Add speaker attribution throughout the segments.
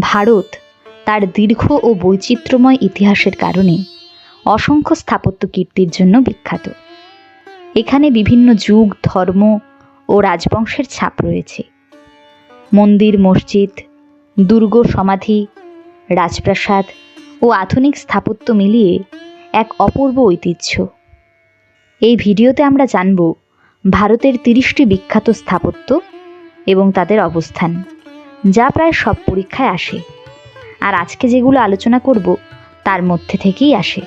Speaker 1: ভারত তার দীর্ঘ ও বৈচিত্র্যময় ইতিহাসের কারণে অসংখ্য স্থাপত্য কীর্তির জন্য বিখ্যাত। এখানে বিভিন্ন যুগ, ধর্ম ও রাজবংশের ছাপ রয়েছে। মন্দির, মসজিদ, দুর্গ, সমাধি, রাজপ্রাসাদ ও আধুনিক স্থাপত্য মিলিয়ে এক অপূর্ব ঐতিহ্য। এই ভিডিওতে আমরা জানব ভারতের তিরিশটি বিখ্যাত স্থাপত্য এবং তাদের অবস্থান। যা প্রায় সব পরীক্ষায় আসে। আর আজকে যেগুলো আলোচনা করব, তার মধ্যে থেকেই আসে।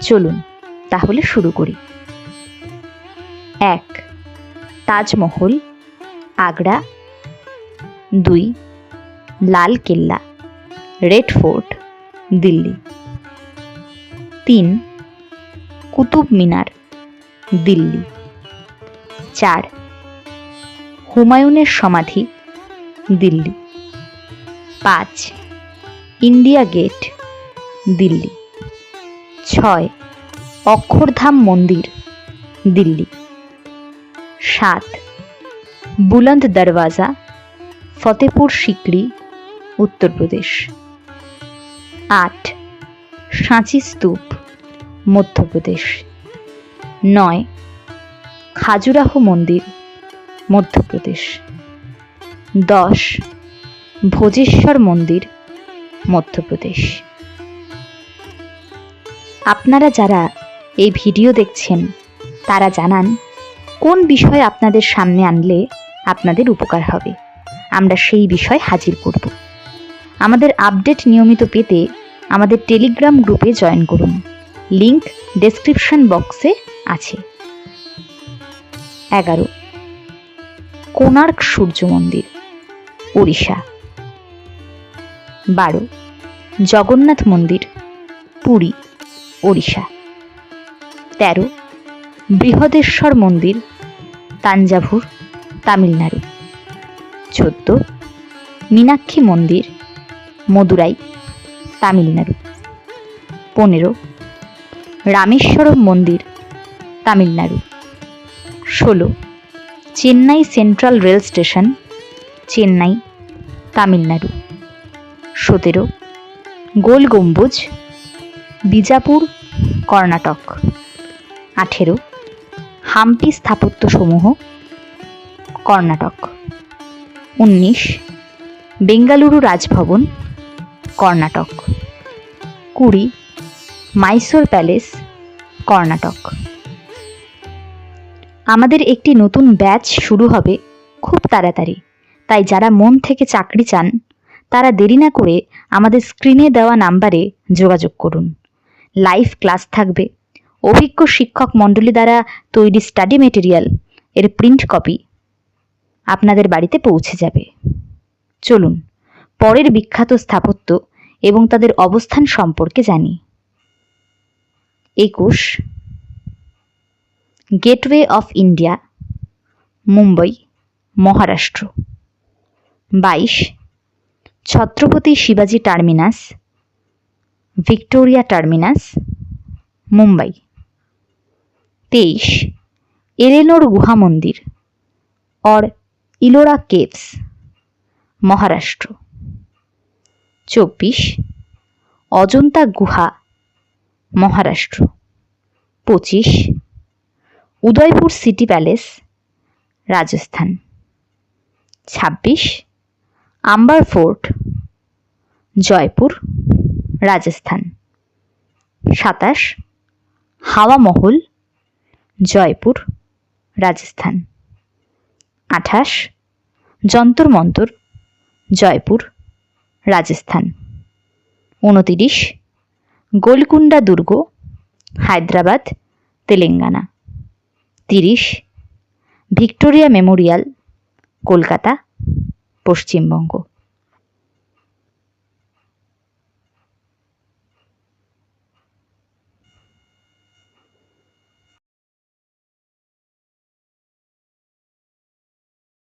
Speaker 1: চলুন, তাহলে শুরু করি। এক, তাজমহল, আগ্রা। দুই, লাল কেল্লা, রেড ফোর্ট, দিল্লি। তিন, কুতুব মিনার, দিল্লি। চার, হুমায়ুনের সমাধি, দিল্লি। পাঁচ। India gate, Delhi. ছয়। অক্ষরধাম মন্দির, দিল্লি। সাত। বুলন্দ দরওয়াজা ফতেপুর সিকড়ি উত্তরপ্রদেশ আট। সাঁচি স্তূপ মধ্যপ্রদেশ নয়। খাজুরাহো মন্দির মধ্যপ্রদেশ দশ। ভোজেশ্বর মন্দির, মধ্যপ্রদেশ। আপনারা যারা এই ভিডিও দেখছেন, তারা জানান, কোন বিষয় আপনাদের সামনে আনলে আপনাদের উপকার হবে। আমরা সেই বিষয় হাজির করব। আমাদের আপডেট নিয়মিত পেতে আমাদের টেলিগ্রাম গ্রুপে জয়েন করুন। লিংক ডেসক্রিপশন বক্সে আছে। এগারো। কোণার্ক সূর্য মন্দির, ওড়িশা। বারো। জগন্নাথ মন্দির, পুরী, ওড়িশা। তেরো। বৃহদেশ্বর মন্দির, তাঞ্জাভুর, তামিলনাড়ু। চোদ্দ। মীনাক্ষী মন্দির, মদুরাই, তামিলনাড়ু। পনেরো। রামেশ্বরম মন্দির, তামিলনাড়ু। ষোলো। Chennai central rail station, Chennai, Tamil Nadu. সতেরো। গোল গম্বুজ, বিজাপুর, কর্ণাটক। আঠেরো। হাম্পি স্থাপত্যসমূহ, কর্ণাটক। উনিশ। বেঙ্গালুরু রাজভবন, কর্ণাটক। কুড়ি। মাইসোর প্যালেস, কর্ণাটক। আমাদের একটি নতুন ব্যাচ শুরু হবে খুব তাড়াতাড়ি। তাই যারা মন থেকে চাকরি চান তারা দেরি না করে আমাদের স্ক্রিনে দেওয়া নাম্বারে যোগাযোগ করুন। লাইভ ক্লাস থাকবে। অভিজ্ঞ শিক্ষক মণ্ডলী দ্বারা তৈরি স্টাডি মেটেরিয়াল এর প্রিন্ট কপি আপনাদের বাড়িতে পৌঁছে যাবে। চলুন, পরের বিখ্যাত স্থাপত্য এবং তাদের অবস্থান সম্পর্কে জানি। একুশ gateway of India Mumbai, Maharashtra. বাইশ ছত্রপতি শিবাজি টার্মিনাস, ভিক্টোরিয়া টার্মিনাস, মুম্বাই। তেইশ, এলেনোর গুহা মন্দির, অর ইলোরা কেভস, মহারাষ্ট্র। চব্বিশ, অজন্তা গুহা, মহারাষ্ট্র। পঁচিশ, উদয়পুর সিটি প্যালেস, রাজস্থান। ছাব্বিশ আম্বার ফোর্ট, জয়পুর, রাজস্থান। সাতাশ, হাওয়া মহল, জয়পুর, রাজস্থান। আঠাশ, যন্তর মন্তর, জয়পুর, রাজস্থান। উনতিরিশ গোলকুন্ডা দুর্গ, হায়দ্রাবাদ, তেলেঙ্গানা। তিরিশ, ভিক্টোরিয়া মেমোরিয়াল, কলকাতা। পশ্চিমবঙ্গ।